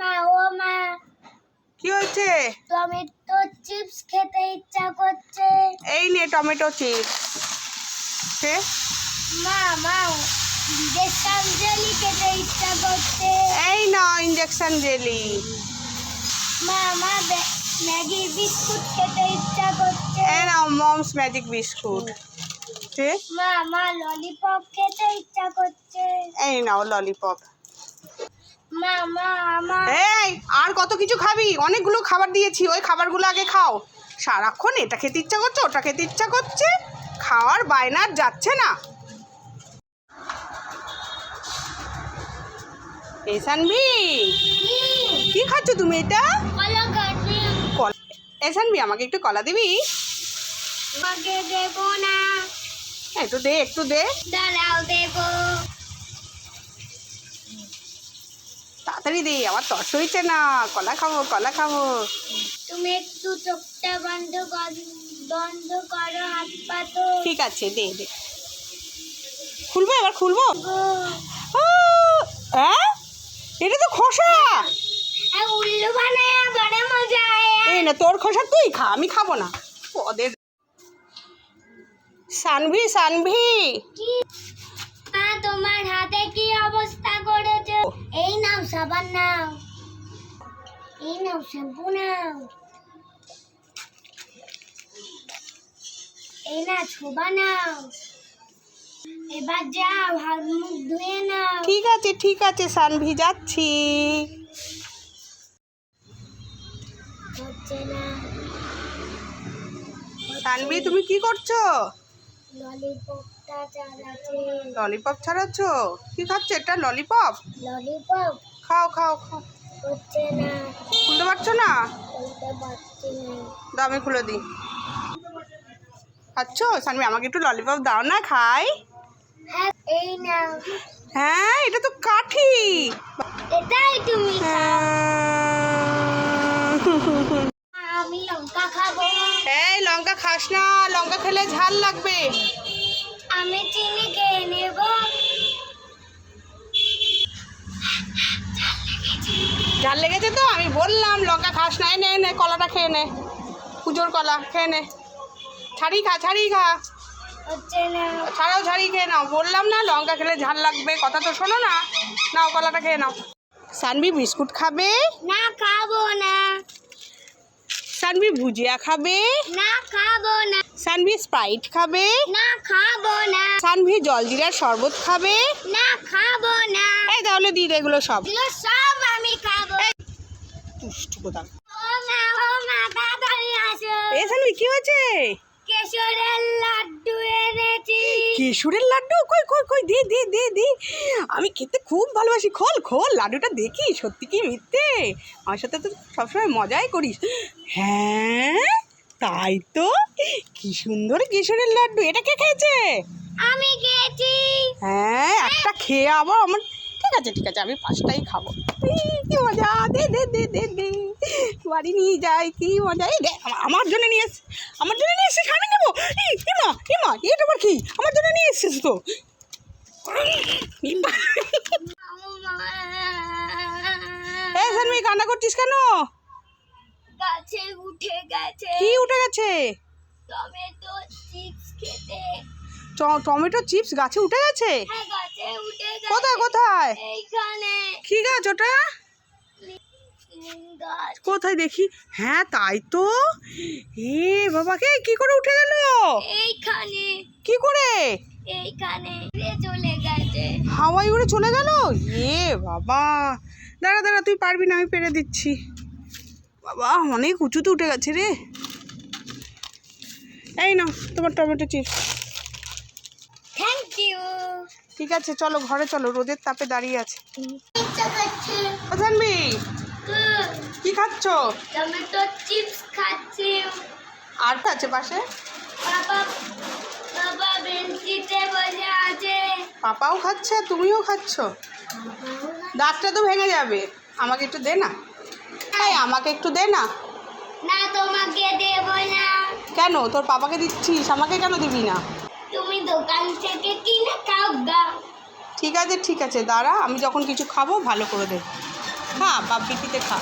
মা ও মা। কি হয়েছে? টমেটো চিপস খেতে ইচ্ছা করছে। এই নে টমেটো চিপস। সে মা মা ইঞ্জেকশন জেলি খেতে ইচ্ছা করছে। এই না ইঞ্জেকশন জেলি। মা মা ম্যাগি বিস্কুট খেতে ইচ্ছা করছে। এই নাও মমস ম্যাজিক বিস্কুট। মা মা ললিপপ খেতে ইচ্ছা করছে। এই নাও ললিপপ। এই আর কত কিছু খাবি? অনেকগুলো খাবার দিয়েছি। ওই খাবারগুলো আগে খাও। সারাক্ষণ এটা খেতে ইচ্ছা করছে ওটা খেতে ইচ্ছা করছে। খাওয়ার বায়নার যাচ্ছে না। এই কি খাচ্ছ তুমি এটা? কলা কাটবি কলা। এ সানভি আমাকে একটু কলা দিবি? দেবো না। একটু দে একটু দে। দাঁড়াও দেবো। তাড়াতাড়ি দে আমার তর হইছে না। কলা খাব কলা খাব। তুমি একটু চোখটা বন্ধ কর বন্ধ করো হাত পাতো ঠিক আছে দে দে। খুলবো এবার খুলবো! হ্যাঁ এটা তো খোসা। উল্লু বানায় বড় মজা এই না তোর খোসা তুই খা আমি খাব না। ওদের সানভি সানভি। সাবান নাও। এই নাও শ্যাম্পু নাও। এই না ছোবা নাও। এবার যাও হাত মুখ ধুয়ে নাও। ঠিক আছে ঠিক আছে হচ্ছে না। সানভি তুমি কি করছ? ললিপপটা চালাচ্ছে। ললিপপ ছাড়াচ্ছ? কি খাচ্ছ? এটা ললিপপ? ললিপপ? খাও খাও খাও। খুলতে পারছ না? দাও আমি খুলে দিই। খাচ্ছ? সানভি আমাকে একটু ললিপপ দাও না খাই। হ্যাঁ হ্যাঁ এটা তো কাঠি। এটাই তুমি হ্যাঁ। আমি লঙ্কা খাব। এই লঙ্কা খাস না। লঙ্কা খেলে ঝাল লাগবে। আমি চিনি খেয়ে নেব। ঝাল লেগেছে তো আমি বললাম লঙ্কা খাস না এই নে নে কলাটা খেয়ে নে পুজোর কলা খেয়ে নে। ছাড়ি খা ছাড়ি খা। ছাড়াও ছাড়ি খেয়ে নাও। বললাম না লঙ্কা খেলে ঝাল লাগবে কথা তো শোনো না। নাও কলাটা খেয়ে নাও। সানবি বিস্কুট খাবে? না খাব না। সানবি ভুজিয়া খাবে? না খাব না। সানভি স্প্রাইট খাবে? না খাব না। সানভি জলজিরার শরবত খাবে? না খাব না। এই তাহলে দিই দে এগুলো সব। এগুলো সব আমি খাব। দুষ্টু কোথাও এ কি হয়েছে? কেশরের লাড্ডু এনেছি। কেশুরের লাড্ডু? কই কই কই দে দে দে দে। আমি খেতে খুব ভালোবাসি। খোল খোল লাড্ডুটা দেখি সত্যি কি মিথ্যে? আমার সাথে তো সবসময় মজাই করিস। হ্যাঁ তাই তো। কি সুন্দর কেশুরের লাড্ডু। এটা কে খেয়েছে? আমি খেয়েছি। হ্যাঁ একটা খেয়ে আবার আমার ঠিক আছে ঠিক আছে আমি পাঁচটাই খাব। কি মজা দে দে দে দে দে। বাড়ি নিয়ে যাই কি মজা। এই আমার জন্য নিয়ে এসে আমার জন্য নিয়ে এসে আমি নেব। ইমা ইমা এটা আবার কি? আমার জন্য নিয়ে এসেছিস তো। সানমি কান্না করছিস কেন? গাছে উঠে গেছে। কি উঠে গেছে? টমেটো চিপস খেতে। টমেটো চিপস গাছে উঠে গেছে? হ্যাঁ গাছে উঠে গেছে কোথায় কোথায়? কি গাছ ওটা কোথায় দেখি? হ্যাঁ তাই তো। এ বাবাকে কি করে উঠে গেল? এইখানে। কি করে? এইখানে চলে গেছে। হাওয়াই উড়ে চলে গেল? এ বাবা। দাঁড়া দাঁড়া তুই পারবি না আমি পেরে দিচ্ছি। বাবা অনেক উঁচুতে উঠে গেছে রে। এই না তোমার টমেটো চিপস। ঠিক আছে চলো ঘরে চলো রোদের তাপে দাঁড়িয়ে আছে। জানবি কি খাচ্ছ? টমেটো চিপস খাচ্ছি। আর তো আছে পাশে? বাবা বাবা বেঞ্চিতে বসে আছে। পাপাও খাচ্ছে তুমিও খাচ্ছ? দাঁতটা তো ভেঙে যাবে। আমাকে একটু দে না। এই আমাকে একটু দে না। না তোমাকে দেব না। কেন? তোর পাপাকে দিচ্ছিস আমাকে কেন দিবি না? দোকান থেকে কিনে খাওয়া ঠিক আছে ঠিক আছে, দাঁড়া, আমি যখন কিছু খাব, ভালো করে দেবো খা বাপ খা।